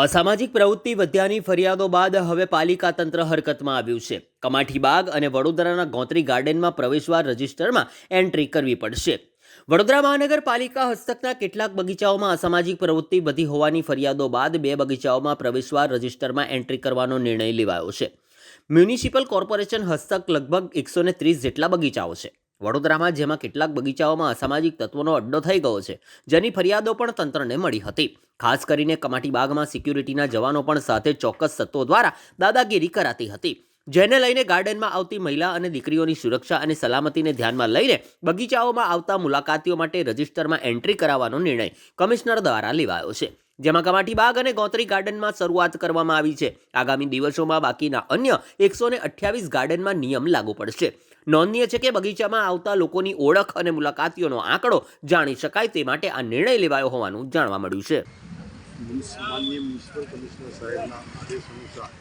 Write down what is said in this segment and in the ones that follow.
અસામાજિક પ્રવૃત્તિ વધ્યાની ફરિયાદો બાદ હવે પાલિકા તંત્ર હરકતમાં આવ્યું છે. કમાઠીબાગ અને વડોદરાના ગોત્રી ગાર્ડનમાં પ્રવેશવા રજિસ્ટરમાં એન્ટ્રી કરવી પડશે. વડોદરા મહાનગરપાલિકા હસ્તકના કેટલાક બગીચાઓમાં અસામાજિક પ્રવૃત્તિ વધી હોવાની ફરિયાદો બાદ બે બગીચાઓમાં પ્રવેશવા રજિસ્ટરમાં એન્ટ્રી કરવાનો નિર્ણય લેવાયો છે. મ્યુનિસિપલ કોર્પોરેશન હસ્તક લગભગ એકસો ને ત્રીસ જેટલા બગીચાઓ છે. વડોદરામાં જેમાં કેટલાક બગીચાઓમાં અસામાજિક તત્વોનો અડ્ડો થઈ ગયો છે. જેની ફરિયાદો પણ તંત્રને મળી હતી. ખાસ કરીને કમાટી બાગમાં સિક્યુરિટીના જવાનો પણ સાથે ચોક્કસ તત્વો દ્વારા દાદાગીરી કરાતી હતી. જેને લઈને ગાર્ડનમાં આવતી મહિલા અને દીકરીઓની સુરક્ષા અને સલામતીને ધ્યાનમાં લઈને બગીચાઓમાં આવતા મુલાકાતીઓ માટે રજિસ્ટરમાં એન્ટ્રી કરાવવાનો નિર્ણય કમિશનર દ્વારા લેવાયો છે. જેમાં કમાટી બાગ અને ગોત્રી ગાર્ડનમાં શરૂઆત કરવામાં આવી છે. આગામી દિવસોમાં બાકીના અન્ય એકસો ને અઠ્યાવીસ ગાર્ડનમાં નિયમ લાગુ પડશે. નોંધનીય છે કે બગીચામાં આવતા લોકોની ઓળખ અને મુલાકાતીઓનો આંકડો જાણી શકાય તે માટે આ નિર્ણય લેવાયો હોવાનું જાણવા મળ્યું છે. માનનીય મ્યુનિસિપલ કમિશનર સાહેબના આદેશ અનુસાર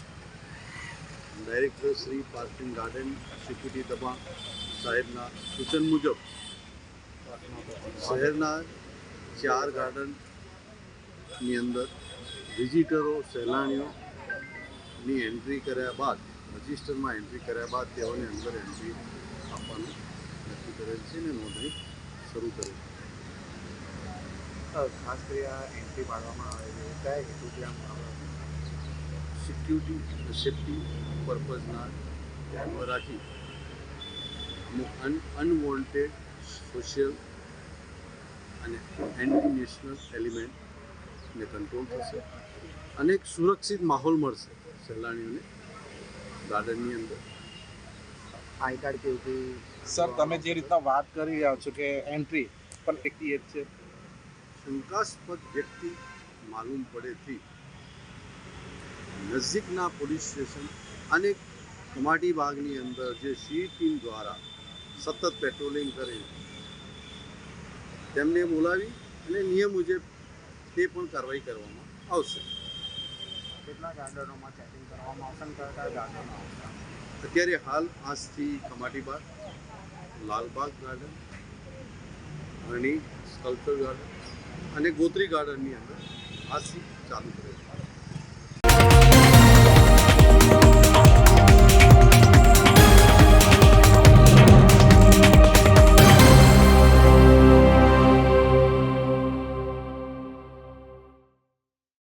director Shri parking garden security દબાણ સાહેબના સૂચન મુજબ શહેરના ચાર ગાર્ડનની અંદર વિઝિટરો સહેલાણીઓની એન્ટ્રી કર્યા બાદ, રજિસ્ટરમાં એન્ટ્રી કર્યા બાદ તેઓને અંદર એન્ટ્રી આપવાનું નક્કી કરેલ છે અને નોંધણી શરૂ કરેલ છે. ખાસ કરી આ એન્ટ્રી પાડવામાં આવે છે. કયા હેતુથી આમ સિક્યુરિટી સેફ્ટી પર્પઝના ધ્યાનમાં રાખી અમુક અન અનવોન્ટેડ સોશિયલ અને એન્ટી નેશનલ એલિમેન્ટને કંટ્રોલ થશે. અને એક સુરક્ષિત માહોલ મળશે સહેલાણીઓને ગાર્ડનની અંદર. આઈ કાર્ડ કેવું સર તમે જે રીતના વાત કરી રહ્યા છો કે એન્ટ્રી પણ વ્યક્તિ એ છે. શંકાસ્પદ વ્યક્તિ માલુમ પડેથી નજીકના પોલીસ સ્ટેશન અને કમાટી બાગની અંદર જે સી ટીમ દ્વારા સતત પેટ્રોલિંગ કરે તેમને બોલાવી અને નિયમ મુજબ તે પણ કાર્યવાહી કરવામાં આવશે. કેટલા ગાર્ડનોમાં ચેકિંગ કરવામાં આવશે કયા કયા ગાર્ડનો અત્યારે હાલ આજથી Kamati Baug Lalbaug garden Harni sculpture garden. અને ગોત્રી ગાર્ડનની અંદર આજથી ચાલુ કરેલ છે.